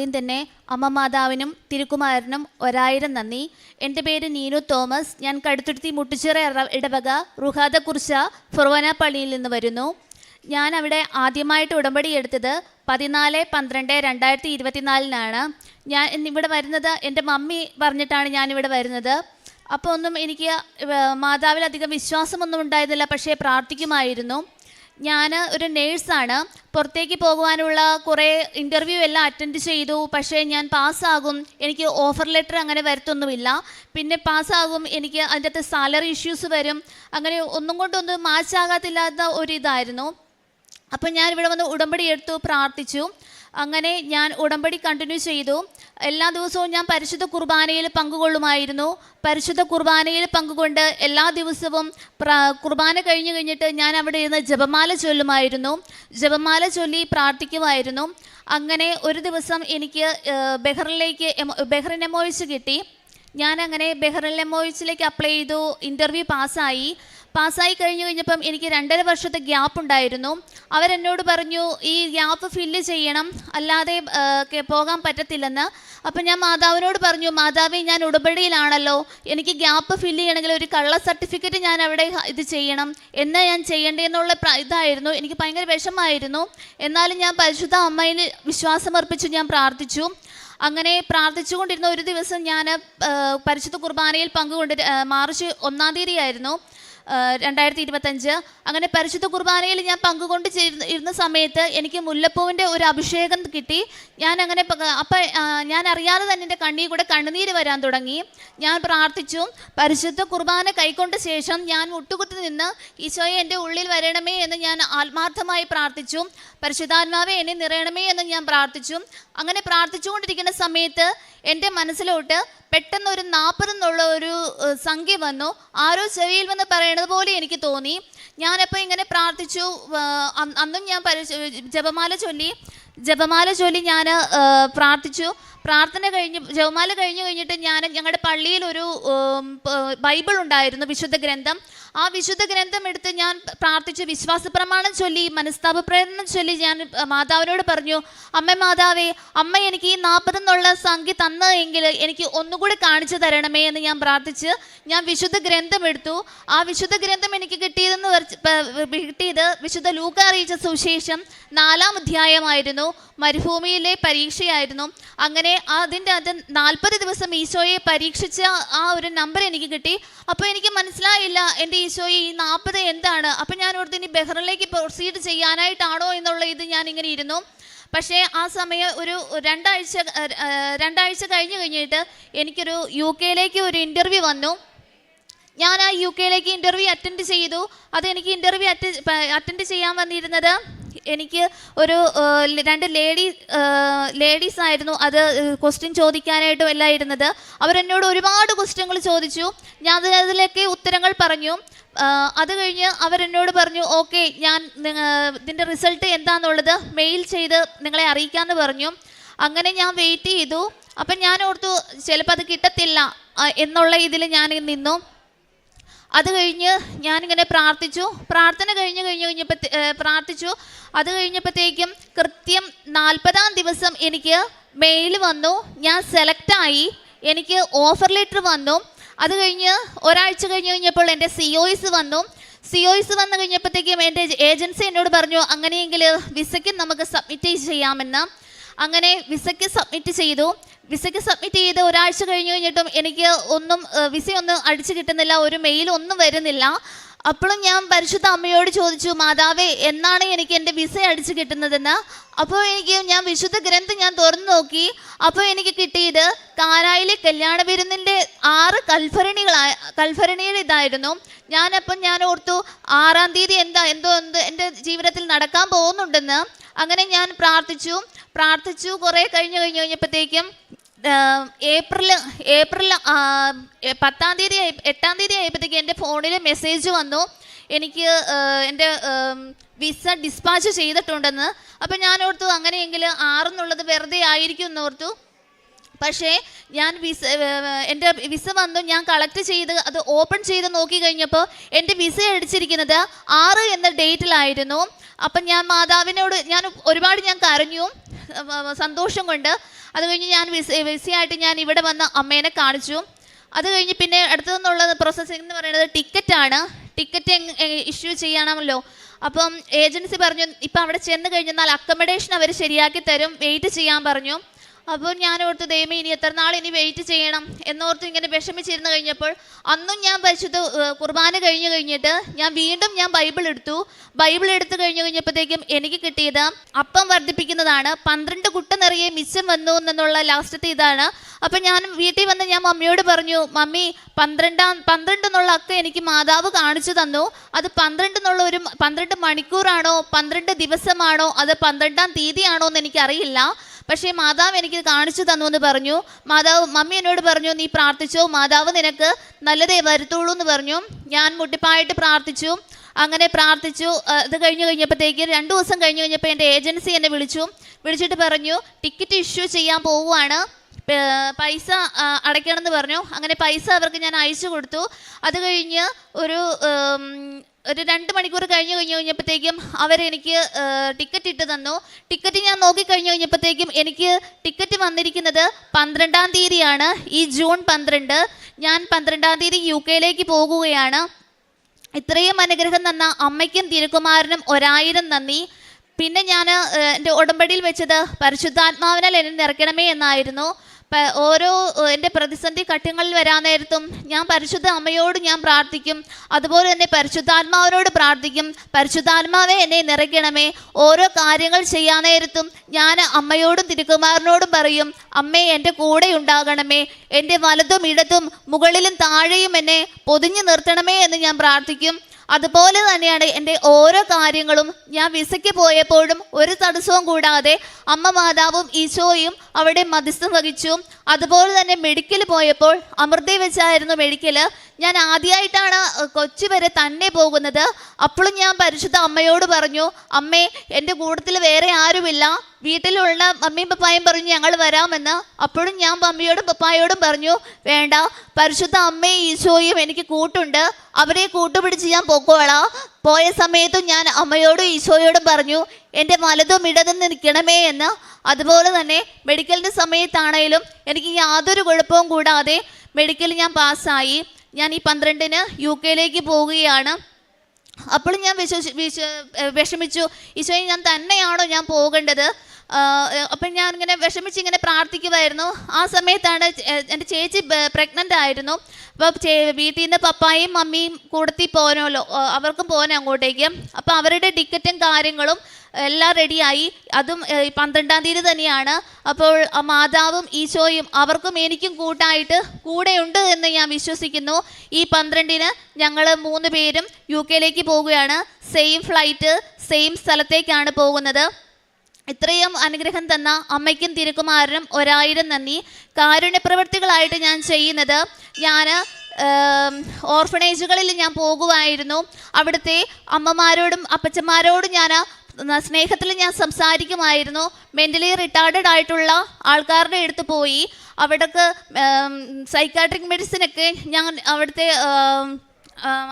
ആദ്യം തന്നെ അമ്മ മാതാവിനും തിരുക്കുമാരനും ഒരായിരം നന്ദി. എന്റെ പേര് നീനു തോമസ്. ഞാൻ കടുത്തുരുത്തി മുട്ടിച്ചിറ ഇടവക റുഹാദ കുർച്ച ഫുർവന പള്ളിയിൽ നിന്ന് വരുന്നു. ഞാൻ അവിടെ ആദ്യമായിട്ട് ഉടമ്പടി എടുത്തത് പതിനാല് പന്ത്രണ്ട് രണ്ടായിരത്തി ഇരുപത്തിനാലിനാണ്. ഞാൻ ഇവിടെ വരുന്നത് എന്റെ മമ്മി പറഞ്ഞിട്ടാണ് ഞാനിവിടെ വരുന്നത്. അപ്പോൾ ഒന്നും എനിക്ക് മാതാവിൽ അധികം വിശ്വാസമൊന്നും ഉണ്ടായിരുന്നില്ല പക്ഷേ പ്രാർത്ഥിക്കുമായിരുന്നു. ഞാൻ ഒരു നേഴ്സാണ്. പുറത്തേക്ക് പോകുവാനുള്ള കുറേ ഇന്റർവ്യൂ എല്ലാം അറ്റൻഡ് ചെയ്തു. പക്ഷേ ഞാൻ പാസ്സാകും. എനിക്ക് ഓഫർ ലെറ്റർ അങ്ങനെ വരത്തൊന്നുമില്ല. പിന്നെ പാസ്സാകും. എനിക്ക് അതിന്റെ അകത്ത് സാലറി ഇഷ്യൂസ് വരും. അങ്ങനെ ഒന്നും കൊണ്ടൊന്നും മാച്ചാകാത്തില്ലാത്ത ഒരു ഇതായിരുന്നു അപ്പം ഞാൻ ഇവിടെ വന്ന് ഉടമ്പടി എടുത്തു പ്രാർത്ഥിച്ചു. അങ്ങനെ ഞാൻ ഉടമ്പടി കണ്ടിന്യൂ ചെയ്തു. എല്ലാ ദിവസവും ഞാൻ പരിശുദ്ധ കുർബാനയിൽ പങ്കുകൊള്ളുമായിരുന്നു. പരിശുദ്ധ കുർബാനയിൽ പങ്കുകൊണ്ട് എല്ലാ ദിവസവും കുർബാന കഴിഞ്ഞു കഴിഞ്ഞിട്ട് ഞാൻ അവിടെ ഇരുന്ന് ജപമാല ചൊല്ലുമായിരുന്നു. ജപമാല ചൊല്ലി പ്രാർത്ഥിക്കുമായിരുന്നു. അങ്ങനെ ഒരു ദിവസം എനിക്ക് ബെഹ്റിലേക്ക് ബെഹ്റിൻ എമോയിച്ച് കിട്ടി. ഞാൻ അങ്ങനെ ബെഹ്റിൻ എമോയിച്ചിലേക്ക് അപ്ലൈ ചെയ്തു. ഇന്റർവ്യൂ പാസ്സായി. പാസ്സായി കഴിഞ്ഞു കഴിഞ്ഞപ്പം എനിക്ക് രണ്ടര വർഷത്തെ ഗ്യാപ്പ് ഉണ്ടായിരുന്നു. അവരെന്നോട് പറഞ്ഞു ഈ ഗ്യാപ്പ് ഫില്ല് ചെയ്യണം. അല്ലാതെ പോകാൻ പറ്റത്തില്ലെന്ന്. അപ്പം ഞാൻ മാതാവിനോട് പറഞ്ഞു മാതാവേ ഞാൻ ഉടമ്പടിയിലാണല്ലോ. എനിക്ക് ഗ്യാപ്പ് ഫില്ല് ചെയ്യണമെങ്കിൽ ഒരു കള്ള സർട്ടിഫിക്കറ്റ് ഞാൻ അവിടെ ഇത് ചെയ്യണം. എന്നാ ഞാൻ ചെയ്യേണ്ടതെന്നുള്ള ഇതായിരുന്നു. എനിക്ക് ഭയങ്കര വിഷമായിരുന്നു എന്നാലും ഞാൻ പരിശുദ്ധ അമ്മയിൽ വിശ്വാസമർപ്പിച്ച് ഞാൻ പ്രാർത്ഥിച്ചു. അങ്ങനെ പ്രാർത്ഥിച്ചുകൊണ്ടിരുന്ന ഒരു ദിവസം ഞാൻ പരിശുദ്ധ കുർബാനയിൽ പങ്കുകൊണ്ട് മാർച്ച് ഒന്നാം തീയതി ആയിരുന്നു രണ്ടായിരത്തി ഇരുപത്തഞ്ച് അങ്ങനെ പരിശുദ്ധ കുർബാനയിൽ ഞാൻ പങ്കുകൊണ്ട് ഇരുന്ന സമയത്ത് എനിക്ക് മുല്ലപ്പൂവിന്റെ ഒരു അഭിഷേകം കിട്ടി. ഞാൻ അങ്ങനെ അപ്പം ഞാൻ അറിയാതെ തന്നെ എന്റെ കണ്ണിൽ കൂടെ കണ്ണുനീര് വരാൻ തുടങ്ങി. ഞാൻ പ്രാർത്ഥിച്ചു പരിശുദ്ധ കുർബാന കൈക്കൊണ്ട ശേഷം ഞാൻ മുട്ടുകുത്തി നിന്ന് ഈശോയെ എന്റെ ഉള്ളിൽ വരണമേ എന്ന് ഞാൻ ആത്മാർത്ഥമായി പ്രാർത്ഥിച്ചു. പരിശുദ്ധാത്മാവെ എന്നെ നിറയണമേ എന്ന് ഞാൻ പ്രാർത്ഥിച്ചു. അങ്ങനെ പ്രാർത്ഥിച്ചുകൊണ്ടിരിക്കുന്ന സമയത്ത് എന്റെ മനസ്സിലോട്ട് പെട്ടെന്ന് ഒരു നാൽപ്പത് എന്നുള്ള ഒരു സംഖ്യ വന്നു. ആരോ ചെവിയിൽ വന്ന് പറയണത് പോലെ എനിക്ക് തോന്നി. ഞാനപ്പോൾ ഇങ്ങനെ പ്രാർത്ഥിച്ചു. അന്നും ഞാൻ ജപമാല ചൊല്ലി. ജപമാല ചൊല്ലി ഞാൻ പ്രാർത്ഥിച്ചു. പ്രാർത്ഥന കഴിഞ്ഞ് ജപമാല കഴിഞ്ഞ് കഴിഞ്ഞിട്ട് ഞാൻ ഞങ്ങളുടെ പള്ളിയിൽ ഒരു ബൈബിൾ ഉണ്ടായിരുന്നു വിശുദ്ധ ഗ്രന്ഥം. ആ വിശുദ്ധ ഗ്രന്ഥം എടുത്ത് ഞാൻ പ്രാർത്ഥിച്ച് വിശ്വാസ പ്രമാണം ചൊല്ലി മനസ്താപ പ്രേരണ ചൊല്ലി ഞാൻ മാതാവിനോട് പറഞ്ഞു അമ്മ മാതാവേ അമ്മ എനിക്ക് ഈ നാൽപ്പത് എന്നുള്ള സംഖ്യ തന്നെങ്കിൽ എനിക്ക് ഒന്നുകൂടി കാണിച്ചു തരണമേ എന്ന് ഞാൻ പ്രാർത്ഥിച്ച് ഞാൻ വിശുദ്ധ ഗ്രന്ഥം എടുത്തു. ആ വിശുദ്ധ ഗ്രന്ഥം എനിക്ക് കിട്ടിയതെന്ന് കിട്ടിയത് വിശുദ്ധ ലൂക്ക അറിയിച്ച സുവിശേഷം നാലാം അധ്യായമായിരുന്നു. മരുഭൂമിയിലെ പരീക്ഷയായിരുന്നു. അങ്ങനെ അതിന്റെ അത് നാൽപ്പത് ദിവസം ഈശോയെ പരീക്ഷിച്ച ആ ഒരു നമ്പർ എനിക്ക് കിട്ടി. അപ്പോൾ എനിക്ക് മനസ്സിലായില്ല എന്റെ ഈശോയെ ഈ നാൽപ്പത് എന്താണ്? അപ്പം ഞാൻ ഓർത്ത് ഇനി ബെഹ്റിലേക്ക് പ്രൊസീഡ് ചെയ്യാനായിട്ടാണോ എന്നുള്ള ഇത് ഞാൻ ഇങ്ങനെ ഇരുന്നു. പക്ഷേ ആ സമയം ഒരു രണ്ടാഴ്ച രണ്ടാഴ്ച കഴിഞ്ഞ് കഴിഞ്ഞിട്ട് എനിക്കൊരു യു കെയിലേക്ക് ഒരു ഇന്റർവ്യൂ വന്നു. ഞാൻ ആ യു കെയിലേക്ക് ഇന്റർവ്യൂ അറ്റൻഡ് ചെയ്തു. അത് എനിക്ക് ഇന്റർവ്യൂ അറ്റൻഡ് ചെയ്യാൻ വന്നിരുന്നത് എനിക്ക് ഒരു രണ്ട് ലേഡി ലേഡീസ് ആയിരുന്നു അത് ക്വസ്റ്റ്യൻ ചോദിക്കാനായിട്ടും എല്ലാം ഇരുന്നത്. അവരെന്നോട് ഒരുപാട് ക്വസ്റ്റ്യങ്ങൾ ചോദിച്ചു. ഞാൻ അതിലൊക്കെ ഉത്തരങ്ങൾ പറഞ്ഞു. അത് കഴിഞ്ഞ് അവരെന്നോട് പറഞ്ഞു ഓക്കെ ഞാൻ ഇതിന്റെ റിസൾട്ട് എന്താണെന്നുള്ളത് മെയിൽ ചെയ്ത് നിങ്ങളെ അറിയിക്കാമെന്ന് പറഞ്ഞു. അങ്ങനെ ഞാൻ വെയിറ്റ് ചെയ്തു. അപ്പം ഞാൻ ഓർത്തു ചിലപ്പോൾ അത് കിട്ടത്തില്ല എന്നുള്ള ഇതിൽ ഞാൻ നിന്നു. അത് കഴിഞ്ഞ് ഞാനിങ്ങനെ പ്രാർത്ഥിച്ചു. പ്രാർത്ഥന കഴിഞ്ഞ് കഴിഞ്ഞ് കഴിഞ്ഞപ്പോൾ പ്രാർത്ഥിച്ചു. അത് കഴിഞ്ഞപ്പോഴത്തേക്കും കൃത്യം നാൽപ്പതാം ദിവസം എനിക്ക് മെയിൽ വന്നു. ഞാൻ സെലക്റ്റായി എനിക്ക് ഓഫർ ലെറ്റർ വന്നു. അത് കഴിഞ്ഞ് ഒരാഴ്ച കഴിഞ്ഞ് കഴിഞ്ഞപ്പോൾ എന്റെ സി വന്നു. സി ഒസ് വന്നു കഴിഞ്ഞപ്പോഴത്തേക്കും എന്റെ ഏജൻസി എന്നോട് പറഞ്ഞു അങ്ങനെയെങ്കിൽ വിസയ്ക്ക് നമുക്ക് സബ്മിറ്റ് ചെയ്യാമെന്ന്. അങ്ങനെ വിസയ്ക്ക് സബ്മിറ്റ് ചെയ്തു. വിസയ്ക്ക് സബ്മിറ്റ് ചെയ്ത് ഒരാഴ്ച കഴിഞ്ഞു കഴിഞ്ഞിട്ടും എനിക്ക് ഒന്നും വിസ ഒന്നും അടിച്ചു കിട്ടുന്നില്ല ഒരു മെയിൽ ഒന്നും വരുന്നില്ല. അപ്പോഴും ഞാൻ പരിശുദ്ധ അമ്മയോട് ചോദിച്ചു മാതാവേ എന്നാണ് എനിക്ക് എന്റെ വിസ അടിച്ചു കിട്ടുന്നതെന്ന്? അപ്പോൾ എനിക്ക് ഞാൻ വിശുദ്ധ ഗ്രന്ഥം ഞാൻ തുറന്നു നോക്കി. അപ്പോൾ എനിക്ക് കിട്ടിയത് കാരായിലെ കല്യാണ വിരുന്നിന്റെ ആറ് കൽഭരണികളായ കൽഭരണിയുടെ ഇതായിരുന്നു. ഞാനപ്പം ഞാൻ ഓർത്തു ആറാം തീയതി എന്താ എന്തോ എന്ത് എന്റെ ജീവിതത്തിൽ നടക്കാൻ പോകുന്നുണ്ടെന്ന്. അങ്ങനെ ഞാൻ പ്രാർത്ഥിച്ചു. പ്രാർത്ഥിച്ചു കുറേ കഴിഞ്ഞ് കഴിഞ്ഞ് കഴിഞ്ഞപ്പോഴത്തേക്കും ഏപ്രിൽ ഏപ്രിൽ പത്താം തീയതി എട്ടാം തീയതി ആയപ്പോഴത്തേക്ക് എന്റെ ഫോണിൽ മെസ്സേജ് വന്നു. എനിക്ക് എന്റെ വിസ ഡിസ്പാച്ച് ചെയ്തിട്ടുണ്ടെന്ന്. അപ്പം ഞാൻ ഓർത്തു അങ്ങനെയെങ്കിൽ ആറെന്നുള്ളത് വെറുതെ ആയിരിക്കും എന്ന് ഓർത്തു. പക്ഷേ ഞാൻ വിസ എന്റെ വിസ വന്നു. ഞാൻ കളക്ട് ചെയ്ത് അത് ഓപ്പൺ ചെയ്ത് നോക്കി കഴിഞ്ഞപ്പോൾ എന്റെ വിസ അടിച്ചിരിക്കുന്നത് ആറ് എന്ന ഡേറ്റിലായിരുന്നു അപ്പം ഞാൻ മാതാവിനോട് ഞാൻ ഒരുപാട് ഞാൻ കരഞ്ഞു. സന്തോഷം കൊണ്ട്. അത് കഴിഞ്ഞ് ഞാൻ വിസ ആയിട്ട് ഞാൻ ഇവിടെ വന്ന് അമ്മേനെ കാണിച്ചു. അത് കഴിഞ്ഞ് പിന്നെ അടുത്തതെന്നുള്ള പ്രോസസ്സിംഗ് എന്ന് പറയുന്നത് ടിക്കറ്റാണ് ടിക്കറ്റ് ഇഷ്യൂ ചെയ്യണമല്ലോ. അപ്പം ഏജൻസി പറഞ്ഞു ഇപ്പം അവിടെ ചെന്ന് കഴിഞ്ഞാൽ അക്കമഡേഷൻ അവർ ശരിയാക്കി തരും. വെയിറ്റ് ചെയ്യാൻ പറഞ്ഞു. അപ്പോൾ ഞാൻ ഓർത്ത് ദൈവമേ ഇനി എത്ര നാൾ ഇനി വെയിറ്റ് ചെയ്യണം? എന്നോർത്ത് ഇങ്ങനെ വിഷമിച്ചിരുന്ന് കഴിഞ്ഞപ്പോൾ അന്നും ഞാൻ പരിശുദ്ധ കുർബാന കഴിഞ്ഞു കഴിഞ്ഞിട്ട് ഞാൻ വീണ്ടും ഞാൻ ബൈബിൾ എടുത്തു. ബൈബിൾ എടുത്തു കഴിഞ്ഞു കഴിഞ്ഞപ്പോഴത്തേക്കും എനിക്ക് കിട്ടിയത് അപ്പം വർദ്ധിപ്പിക്കുന്നതാണ്. പന്ത്രണ്ട് കുട്ട നിറയെ മിച്ചം വന്നു എന്നുള്ള ലാസ്റ്റത്തെ ഇതാണ്. അപ്പം ഞാൻ വീട്ടിൽ വന്ന് ഞാൻ മമ്മിയോട് പറഞ്ഞു മമ്മി പന്ത്രണ്ടാം പന്ത്രണ്ട് എന്നുള്ള അക്ക എനിക്ക് മാതാവ് കാണിച്ചു തന്നു. അത് പന്ത്രണ്ട് എന്നുള്ള ഒരു പന്ത്രണ്ട് മണിക്കൂറാണോ? പന്ത്രണ്ട് ദിവസമാണോ? അത് പന്ത്രണ്ടാം തീയതിയാണോ എന്ന് എനിക്കറിയില്ല. പക്ഷേ മാതാവ് എനിക്ക് കാണിച്ചു തന്നു എന്ന് പറഞ്ഞു. മാതാവ് മമ്മി എന്നോട് പറഞ്ഞു നീ പ്രാർത്ഥിച്ചോ? മാതാവ് നിനക്ക് നല്ലതേ വരുത്തുള്ളൂ എന്ന് പറഞ്ഞു. ഞാൻ മുട്ടിപ്പായിട്ട് പ്രാർത്ഥിച്ചു. അങ്ങനെ പ്രാർത്ഥിച്ചു. അത് കഴിഞ്ഞ് കഴിഞ്ഞപ്പോഴത്തേക്ക് രണ്ട് ദിവസം കഴിഞ്ഞ് കഴിഞ്ഞപ്പോൾ എന്റെ ഏജൻസി എന്നെ വിളിച്ചു. വിളിച്ചിട്ട് പറഞ്ഞു ടിക്കറ്റ് ഇഷ്യൂ ചെയ്യാൻ പോവുകയാണ്. പൈസ അടയ്ക്കണമെന്ന് പറഞ്ഞു. അങ്ങനെ പൈസ അവർക്ക് ഞാൻ അയച്ചു കൊടുത്തു. അത് കഴിഞ്ഞ് ഒരു ഒരു രണ്ട് മണിക്കൂർ കഴിഞ്ഞു കഴിഞ്ഞ് കഴിഞ്ഞപ്പോഴത്തേക്കും അവരെനിക്ക് ടിക്കറ്റ് ഇട്ട് തന്നു. ടിക്കറ്റ് ഞാൻ നോക്കി കഴിഞ്ഞു കഴിഞ്ഞപ്പോഴത്തേക്കും എനിക്ക് ടിക്കറ്റ് വന്നിരിക്കുന്നത് പന്ത്രണ്ടാം തീയതിയാണ്. ഈ ജൂൺ പന്ത്രണ്ട് ഞാൻ പന്ത്രണ്ടാം തീയതി യു കെയിലേക്ക് പോകുകയാണ്. ഇത്രയും അനുഗ്രഹം തന്ന അമ്മയ്ക്കും തിരുക്കുമാരനും ഒരായിരം നന്ദി. പിന്നെ ഞാൻ എന്റെ ഉടമ്പടിയിൽ വെച്ചത് പരിശുദ്ധാത്മാവിനാൽ എന്നെ നിറയ്ക്കണമേ എന്നായിരുന്നു. ഓരോ എന്റെ പ്രതിസന്ധി ഘട്ടങ്ങളിൽ വരാൻ നേരത്തും ഞാൻ പരിശുദ്ധ അമ്മയോട് ഞാൻ പ്രാർത്ഥിക്കും. അതുപോലെ തന്നെ പരിശുദ്ധാത്മാവിനോട് പ്രാർത്ഥിക്കും. പരിശുദ്ധാത്മാവെ എന്നെ നിറയ്ക്കണമേ. ഓരോ കാര്യങ്ങൾ ചെയ്യാൻ നേരത്തും ഞാൻ അമ്മയോടും തിരുക്കുമാരനോടും പറയും അമ്മേ എന്റെ കൂടെ ഉണ്ടാകണമേ. എന്റെ വലതും ഇടതും മുകളിലും താഴെയും എന്നെ പൊതിഞ്ഞു നിർത്തണമേ എന്ന് ഞാൻ പ്രാർത്ഥിക്കും. അതുപോലെ തന്നെയാണ് എന്റെ ഓരോ കാര്യങ്ങളും ഞാൻ വിസയ്ക്ക് പോയപ്പോഴും ഒരു തടസ്സവും കൂടാതെ അമ്മ മാതാവും ഈശോയും അവിടെ മധ്യസ്ഥം വഹിച്ചു. അതുപോലെ തന്നെ മെഡിക്കൽ പോയപ്പോൾ അമൃതയിൽ വെച്ചായിരുന്നു മെഡിക്കൽ ഞാൻ ആദ്യമായിട്ടാണ് കൊച്ചി വരെ തന്നെ പോകുന്നത്. അപ്പോഴും ഞാൻ പരിശുദ്ധ അമ്മയോട് പറഞ്ഞു അമ്മേ എന്റെ കൂട്ടത്തിൽ വേറെ ആരുമില്ല. വീട്ടിലുള്ള അമ്മയും പപ്പായും പറഞ്ഞു ഞങ്ങൾ വരാമെന്ന്. അപ്പോഴും ഞാൻ മമ്മിയോടും പപ്പായോടും പറഞ്ഞു വേണ്ട പരിശുദ്ധ അമ്മയും ഈശോയും എനിക്ക് കൂട്ടുണ്ട്. അവരെ കൂട്ടുപിടിച്ച് ഞാൻ പൊക്കോളാം. പോയ സമയത്തും ഞാൻ അമ്മയോടും ഈശോയോടും പറഞ്ഞു എന്റെ വലതും ഇടതും നിൽക്കണമേ എന്ന്. അതുപോലെ തന്നെ മെഡിക്കലിന്റെ സമയത്താണേലും എനിക്ക് യാതൊരു കുഴപ്പവും കൂടാതെ മെഡിക്കൽ ഞാൻ പാസ്സായി. ഞാൻ ഈ പന്ത്രണ്ടിന് യു കെയിലേക്ക് പോവുകയാണ്. അപ്പോഴും ഞാൻ വിശ്വസി വിഷമിച്ചു. ഈശോയെ ഞാൻ തന്നെയാണോ ഞാൻ പോകേണ്ടത്? അപ്പം ഞാൻ ഇങ്ങനെ വിഷമിച്ച് ഇങ്ങനെ പ്രാർത്ഥിക്കുമായിരുന്നു ആ സമയത്താണ് എന്റെ ചേച്ചി പ്രഗ്നന്റ് ആയിരുന്നു. അപ്പോൾ വീട്ടിൽ നിന്ന് പപ്പായും മമ്മിയും കൂടത്തി പോകാനല്ലോ അവർക്കും പോകാൻ അങ്ങോട്ടേക്ക്. അപ്പോൾ അവരുടെ ടിക്കറ്റും കാര്യങ്ങളും എല്ലാം റെഡിയായി. അതും പന്ത്രണ്ടാം തീയതി തന്നെയാണ്. അപ്പോൾ മാതാവും ഈശോയും അവർക്കും എനിക്കും കൂട്ടായിട്ട് കൂടെയുണ്ട് എന്ന് ഞാൻ വിശ്വസിക്കുന്നു. ഈ പന്ത്രണ്ടിന് ഞങ്ങൾ മൂന്ന് പേരും യു കെയിലേക്ക് പോവുകയാണ് സെയിം ഫ്ലൈറ്റ് സെയിം സ്ഥലത്തേക്കാണ് പോകുന്നത്. ഇത്രയും അനുഗ്രഹം തന്ന അമ്മയ്ക്കും തിരുക്കുമാരനും ഒരായിരം നന്ദി. കാരുണ്യ പ്രവൃത്തികളായിട്ട് ഞാൻ ചെയ്യുന്നത് ഞാൻ ഓർഫണേജുകളിൽ ഞാൻ പോകുമായിരുന്നു അവിടുത്തെ അമ്മമാരോടും അപ്പച്ചന്മാരോടും ഞാൻ സ്നേഹത്തിൽ ഞാൻ സംസാരിക്കുമായിരുന്നു. മെന്റലി റിട്ടാർഡഡ് ആയിട്ടുള്ള ആൾക്കാരുടെ അടുത്ത് പോയി. അവിടേക്ക് സൈക്കാട്രിക് മെഡിസിനൊക്കെ ഞാൻ അവിടുത്തെ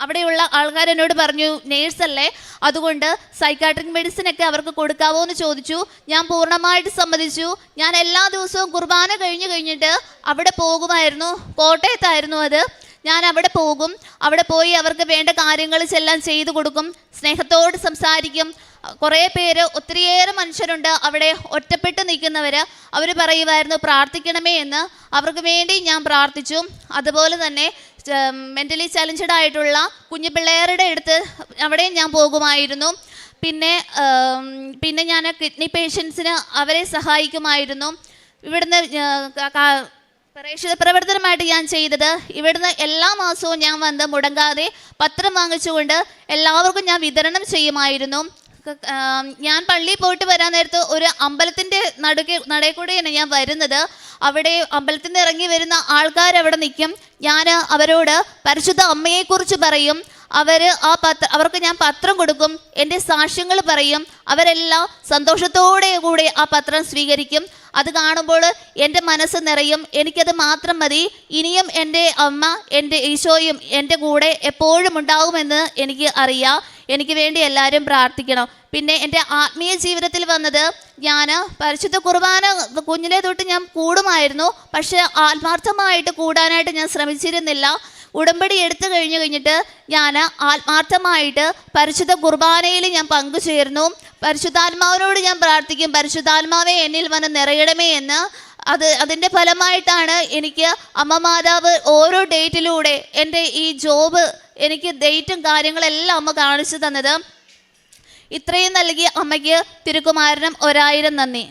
അവിടെയുള്ള ആൾക്കാർ എന്നോട് പറഞ്ഞു നേഴ്സല്ലേ അതുകൊണ്ട് സൈക്കാട്രിക് മെഡിസിൻ ഒക്കെ അവർക്ക് കൊടുക്കാവോ എന്ന് ചോദിച്ചു. ഞാൻ പൂർണമായിട്ട് സമ്മതിച്ചു. ഞാൻ എല്ലാ ദിവസവും കുർബാന കഴിഞ്ഞു കഴിഞ്ഞിട്ട് അവിടെ പോകുമായിരുന്നു. കോട്ടയത്തായിരുന്നു അത്. ഞാൻ അവിടെ പോകും. അവിടെ പോയി അവർക്ക് വേണ്ട കാര്യങ്ങൾ എല്ലാം ചെയ്തു കൊടുക്കും. സ്നേഹത്തോട് സംസാരിക്കും. കുറേ പേര് ഒത്തിരിയേറെ മനുഷ്യരുണ്ട് അവിടെ. ഒറ്റപ്പെട്ട് നിൽക്കുന്നവർ അവർ പറയുമായിരുന്നു പ്രാർത്ഥിക്കണമേ എന്ന്. അവർക്ക് വേണ്ടി ഞാൻ പ്രാർത്ഥിച്ചു. അതുപോലെ തന്നെ മെന്റലി ചലഞ്ചഡ് ആയിട്ടുള്ള കുഞ്ഞു പിള്ളേരുടെ അടുത്ത് അവിടെയും ഞാൻ പോകുമായിരുന്നു. പിന്നെ പിന്നെ ഞാൻ കിഡ്നി പേഷ്യൻസിന് അവരെ സഹായിക്കുമായിരുന്നു. ഇവിടുന്ന് പ്രേക്ഷിത പ്രവർത്തനമായിട്ട് ഞാൻ ചെയ്തത്. ഇവിടുന്ന് എല്ലാ മാസവും ഞാൻ വന്ന് മുടങ്ങാതെ പത്രം വാങ്ങിച്ചുകൊണ്ട് എല്ലാവർക്കും ഞാൻ വിതരണം ചെയ്യുമായിരുന്നു. ഞാൻ പള്ളിയിൽ പോയിട്ട് വരാൻ നേരത്ത് ഒരു അമ്പലത്തിന്റെ നടുക്ക് നടയിൽ കൂടെയാണ് ഞാൻ വരുന്നത്. അവിടെ അമ്പലത്തിൽ നിന്ന് ഇറങ്ങി വരുന്ന ആൾക്കാർ അവിടെ നിൽക്കും. ഞാൻ അവരോട് പരിശുദ്ധ അമ്മയെക്കുറിച്ച് പറയും. അവർ ആ പത്ര അവർക്ക് ഞാൻ പത്രം കൊടുക്കും. എന്റെ സാക്ഷ്യങ്ങൾ പറയും. അവരെല്ലാം സന്തോഷത്തോടെ കൂടെ ആ പത്രം സ്വീകരിക്കും. അത് കാണുമ്പോൾ എന്റെ മനസ്സ് നിറയും. എനിക്കത് മാത്രം മതി. ഇനിയും എന്റെ അമ്മ എന്റെ ഈശോയും എന്റെ കൂടെ എപ്പോഴും ഉണ്ടാകുമെന്ന് എനിക്ക് അറിയാം. എനിക്ക് വേണ്ടി എല്ലാവരും പ്രാർത്ഥിക്കണം. പിന്നെ എന്റെ ആത്മീയ ജീവിതത്തിൽ വന്നത് ഞാൻ പരിശുദ്ധ കുർബാന കുഞ്ഞിലെ തൊട്ട് ഞാൻ കൂടുമായിരുന്നു. പക്ഷേ ആത്മാർത്ഥമായിട്ട് കൂടാനായിട്ട് ഞാൻ ശ്രമിച്ചിരുന്നില്ല. ഉടമ്പടി എടുത്തു കഴിഞ്ഞു കഴിഞ്ഞിട്ട് ഞാൻ ആത്മാർത്ഥമായിട്ട് പരിശുദ്ധ കുർബാനയിൽ ഞാൻ പങ്കുചേർന്നു പരിശുദ്ധാത്മാവിനോട് ഞാൻ പ്രാർത്ഥിക്കും. പരിശുദ്ധാത്മാവെ എന്നിൽ വന്ന് നിറയണമേ എന്ന്. അത് അതിന്റെ ഫലമായിട്ടാണ് എനിക്ക് അമ്മ മാതാവ് ഓരോ ഡേറ്റിലൂടെ എന്റെ ഈ ജോബ് എനിക്ക് ഡേറ്റും കാര്യങ്ങളെല്ലാം അമ്മ കാണിച്ചു തന്നത്. ഇത്രയും നൽകിയ അമ്മയ്ക്ക് തിരുക്കുമാരനും ഒരായിരം നന്ദി.